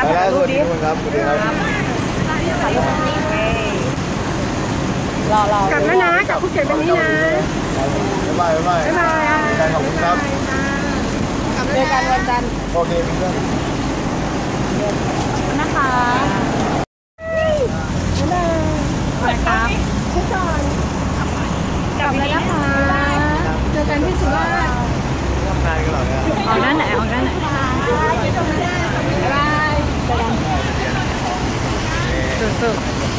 ครับถ่ายรูปดิครับสวัสดีครับรนี้รอรอกลับแล้วนะกลับภูเก็ตวันนี้นะบ๊ายบายบ๊ายบายบ๊ายบายขอบคุณครับเจอกันวันจันทร์โอเคเพื่อนนะคะบ๊ายบายสวัสดีครับชิคอนกลับแล้วนะคะเจอกันที่สุดา So.